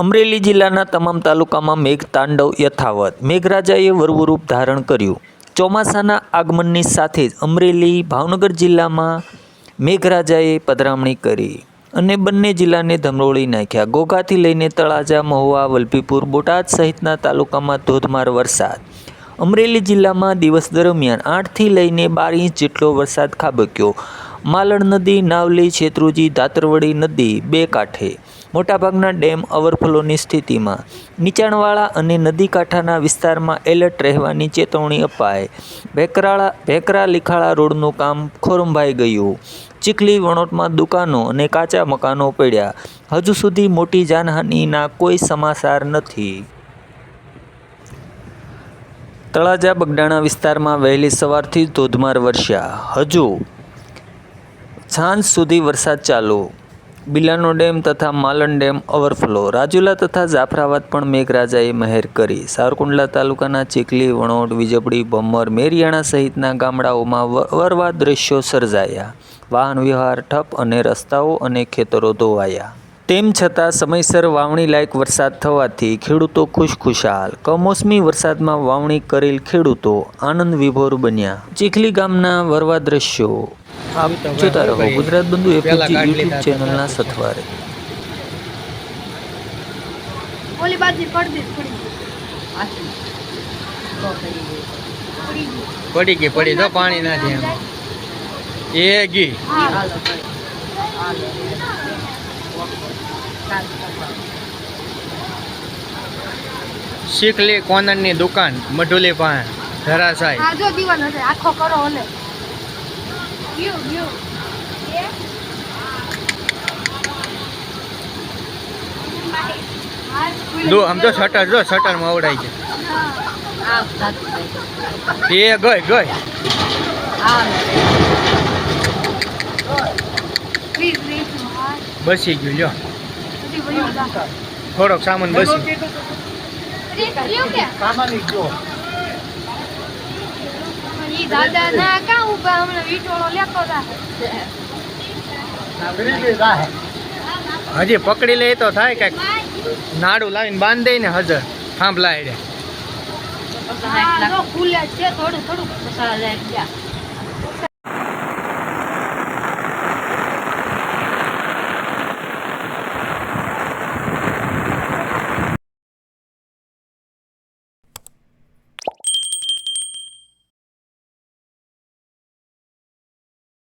અમરેલી જિલ્લાના તમામ તાલુકામાં મેઘ તાંડવ યથાવત. મેઘરાજાએ વરવરૂપ ધારણ કર્યું. ચોમાસાના આગમનની સાથે જ અમરેલી ભાવનગર જિલ્લામાં મેઘરાજાએ પધરામણી કરી અને બંને જિલ્લાને ધમરોળી નાખ્યા. ઘોઘાથી લઈને તળાજા, મહુવા, વલભીપુર, બોટાદ સહિતના તાલુકામાં ધોધમાર વરસાદ. અમરેલી જિલ્લામાં દિવસ દરમિયાન આઠથી લઈને બાર ઇંચ જેટલો વરસાદ ખાબક્યો. માલણ નદી, નાવલી, છેત્રુજી, ધાતરવડી નદી બે કાંઠે મોટાભાગના ડેમ ઓવરફ્લોની સ્થિતિમાં. નીચાણવાળા અને નદી કાંઠાના વિસ્તારમાં એલર્ટ રહેવાની ચેતવણી અપાઈ. ભેકરાળા, ભેકરા લીખાળા રોડનું કામ ખોરંભાઈ ગયું. ચીખલી વણોટમાં દુકાનો અને કાચા મકાનો પડ્યા. હજુ સુધી મોટી જાનહાનિના કોઈ સમાચાર નથી. તળાજા બગડાણા વિસ્તારમાં વહેલી સવારથી ધોધમાર વરસ્યા હજુ સાંજ સુધી વરસાદ ચાલુ. બિલાનો ડેમ તથા માલણ ડેમ ઓવરફ્લો. રાજુલા તથા જાફરાબાદ પણ મેઘરાજાએ મહેર કરી. સારકુંડલા તાલુકાના ચીખલી વણોટ વીજપડી ભમર, મેરિયાણા સહિતના ગામડાઓમાં વરવા દ્રશ્યો સર્જાયા. વાહન વ્યવહાર ઠપ અને રસ્તાઓ અને ખેતરો ધોવાયા. તેમ છતાં સમયસર વાવણી લાયક વરસાદ થવાથી ખેડૂતો ખુશખુશાલ. કમોસમી વરસાદમાં વાવણી કરેલ ખેડૂતો આનંદ વિભોર બન્યા. ચીખલી ગામના વરવા દ્રશ્યો. આપ જોતા રહો ગુજરાત બંધુ એફજી યુટ્યુબ ચેનલના સથવારે. ઓલી બાજુ પડદી પડી પડી ગઈ. પડી ગઈ પડી તો પાણી ના દે એ હા. શીખલી કોનરની દુકાન મઢુલી પાસે. ધરાશાય આજો જો દીવાન હશે આખો કરો ઓલે. વ્યૂ એ? દો આમ તો શટર જો શટરમાં છે. એ ગઈ ગઈ બસી ગયું લ્યો. થોડોક સામાન બસી. રહ્યું કે. ઈ દાદા ના કા ઊભા હમણાં વીટોળો લેતો તા. હજી પકડી લે તો થાય કંઈક. નાડું લાવીને બાંધી ને હજર. થાંભલા એડે ખુલે છે થોડું થોડું.